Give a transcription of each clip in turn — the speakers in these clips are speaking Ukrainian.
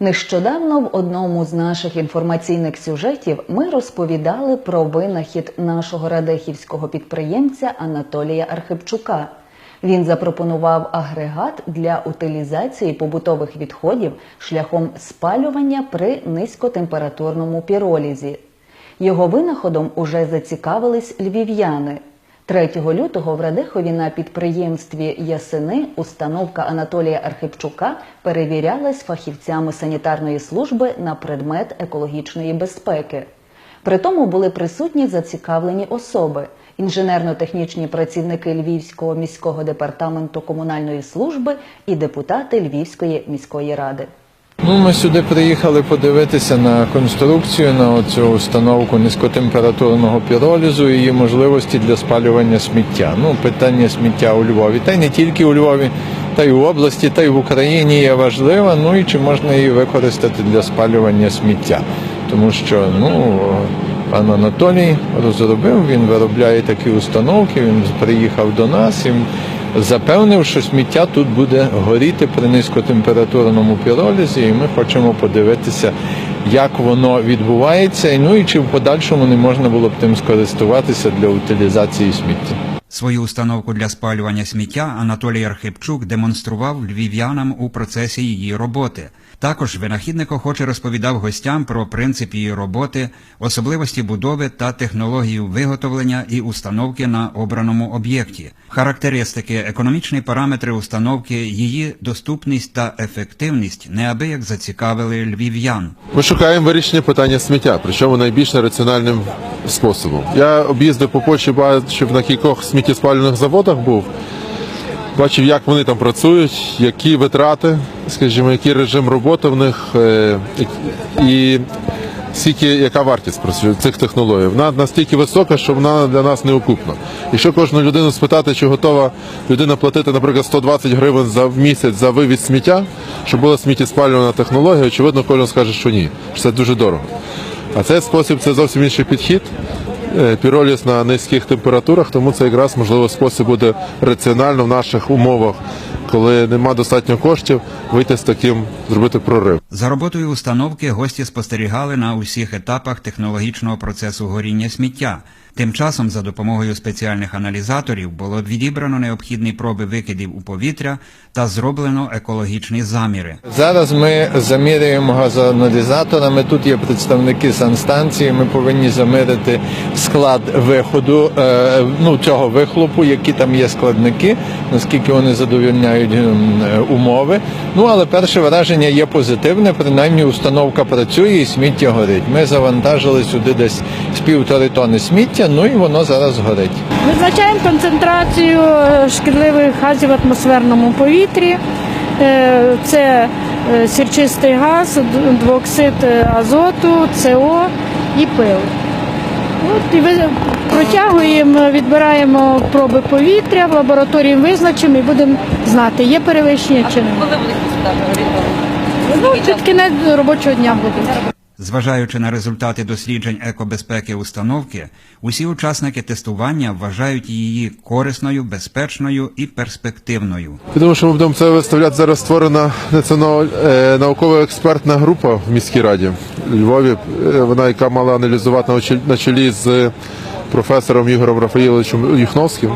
Нещодавно в одному з наших інформаційних сюжетів ми розповідали про винахід нашого радехівського підприємця Анатолія Архипчука. Він запропонував агрегат для утилізації побутових відходів шляхом спалювання при низькотемпературному піролізі. Його винаходом уже зацікавились львів'яни. 3 лютого в Радехові на підприємстві Ясини установка Анатолія Архипчука перевірялась фахівцями санітарної служби на предмет екологічної безпеки. При тому були присутні зацікавлені особи, інженерно-технічні працівники Львівського міського департаменту комунальної служби і депутати Львівської міської ради. Ну, ми сюди приїхали подивитися на конструкцію, на цю установку низькотемпературного піролізу і її можливості для спалювання сміття. Ну, питання сміття у Львові, та й не тільки у Львові, та й у області, та й в Україні є важлива. Ну і чи можна її використати для спалювання сміття? Тому що ну пан Анатолій розробив, він виробляє такі установки. Він приїхав до нас і запевнив, що сміття тут буде горіти при низькотемпературному піролізі, і ми хочемо подивитися, як воно відбувається, ну і чи в подальшому не можна було б тим скористуватися для утилізації сміття. Свою установку для спалювання сміття Анатолій Архипчук демонстрував львів'янам у процесі її роботи. Також винахідник охоче розповідав гостям про принцип її роботи, особливості будови та технологію виготовлення і установки на обраному об'єкті, характеристики, економічні параметри установки, її доступність та ефективність неабияк зацікавили львів'ян. Ми шукаємо вирішення питання сміття, причому найбільш раціональним способом. Я об'їздив по Польщі, бачив на кількох сміттєспалювальних заводах був. Бачив, як вони там працюють, які витрати, скажімо, який режим роботи в них е, і скільки, яка вартість цих технологій. Вона настільки висока, що вона для нас неокупна. Якщо кожну людину спитати, чи готова людина платити, наприклад, 120 гривень за місяць за вивіз сміття, щоб була сміттєспалювана технологія, очевидно, кожен скаже, що ні, що це дуже дорого. А цей спосіб це зовсім інший підхід. Е, Піроліз на низьких температурах, тому це якраз можливо спосіб буде раціонально в наших умовах, коли нема достатньо коштів, вийти з таким, зробити прорив. За роботою установки гості спостерігали на усіх етапах технологічного процесу горіння сміття. Тим часом, за допомогою спеціальних аналізаторів, було відібрано необхідні проби викидів у повітря та зроблено екологічні заміри. Зараз ми замірюємо газоаналізаторами. Тут є представники санстанції. Ми повинні замірити склад виходу е, ну, цього вихлопу, які там є складники, наскільки вони задовольняють ем, умови. Ну але перше враження є позитивне. Принаймні установка працює і сміття горить. Ми завантажили сюди десь з півтори тони сміття, ну і воно зараз горить. Визначаємо концентрацію е, шкідливих газів в атмосферному повітрі. Е, Це е, сірчистий газ, д- двооксид е, азоту, СО і пил. От, і ви- протягуємо, відбираємо проби повітря, в лабораторії визначимо і будемо знати, є перевищення чи немає. Коли будуть сюди Ну, під кінець робочого дня буде. Зважаючи на результати досліджень екобезпеки установки, усі учасники тестування вважають її корисною, безпечною і перспективною. Думаю, що ми будемо це виставляти. Зараз створена е, науково-експертна група в міській раді Львові. Е, Вона, яка мала аналізувати на чолі- з професором Ігорем Рафаїловичем Юхновським.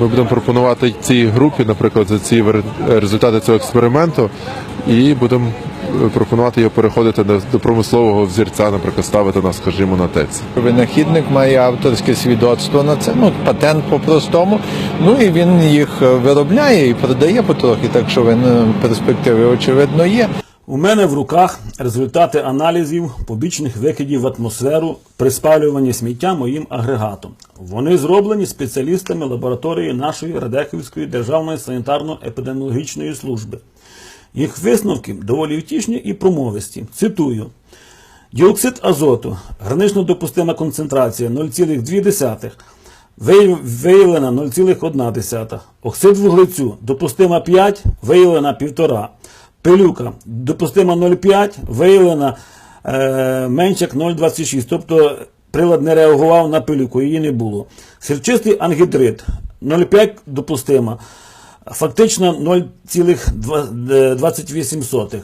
Ми будемо пропонувати цій групі, наприклад, за ці результати цього експерименту, і будемо пропонувати його переходити до- промислового взірця, наприклад, ставити на, скажімо, на ТЕЦ. Винахідник має авторське свідоцтво на це, ну патент по-простому. Ну і він їх е, виробляє і продає потрохи, так що він е, перспективи очевидно є. У мене в руках результати аналізів побічних викидів в атмосферу при спалюванні сміття моїм агрегатом. Вони зроблені спеціалістами лабораторії нашої Радехівської державної санітарно-епідеміологічної служби. Їх висновки доволі втішні і промовисті. Цитую. Діоксид азоту, гранично допустима концентрація 0,2, виявлена 0,1. Оксид вуглецю, допустима 5, виявлена 1,5. Пилюка, допустима 0,5, виявлена е, менше як 0,26. Тобто прилад не реагував на пилюку, її не було. Сірчистий ангідрид 0,5 допустима, фактично 0,28.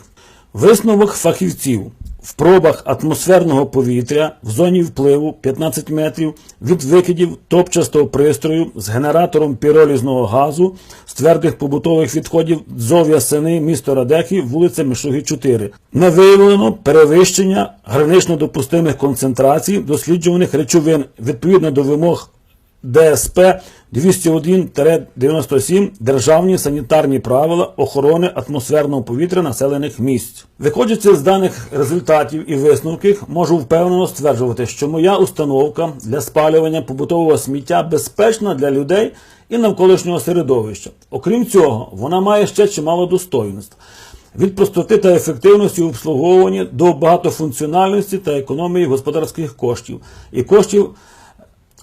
Висновок фахівців. В пробах атмосферного повітря в зоні впливу 15 метрів від викидів топчастого пристрою з генератором піролізного газу з твердих побутових відходів Дзов'я Сини, місто Радехів, вулиця Мишуги 4. Не виявлено перевищення гранично допустимих концентрацій досліджуваних речовин відповідно до вимог ДСП 201-97 Державні санітарні правила охорони атмосферного повітря населених місць. Виходячи з даних результатів і висновків, можу впевнено стверджувати, що моя установка для спалювання побутового сміття безпечна для людей і навколишнього середовища. Окрім цього, вона має ще чимало достоїнств. Від простоти та ефективності обслуговування до багатофункціональності та економії господарських коштів і коштів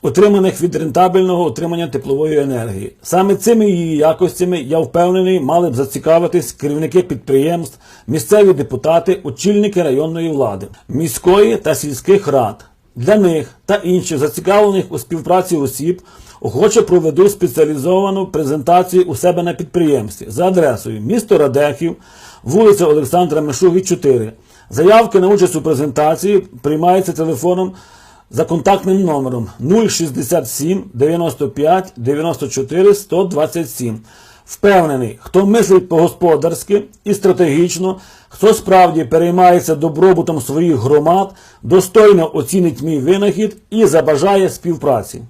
отриманих від рентабельного отримання теплової енергії. Саме цими її якостями, я впевнений, мали б зацікавитись керівники підприємств, місцеві депутати, очільники районної влади, міської та сільських рад. Для них та інших зацікавлених у співпраці осіб охоче проведу спеціалізовану презентацію у себе на підприємстві за адресою місто Радехів, вулиця Олександра Мишуги, 4. Заявки на участь у презентації приймаються телефоном за контактним номером 067 95 94 127. Впевнений, хто мислить по-господарськи і стратегічно, хто справді переймається добробутом своїх громад, достойно оцінить мій винахід і забажає співпраці.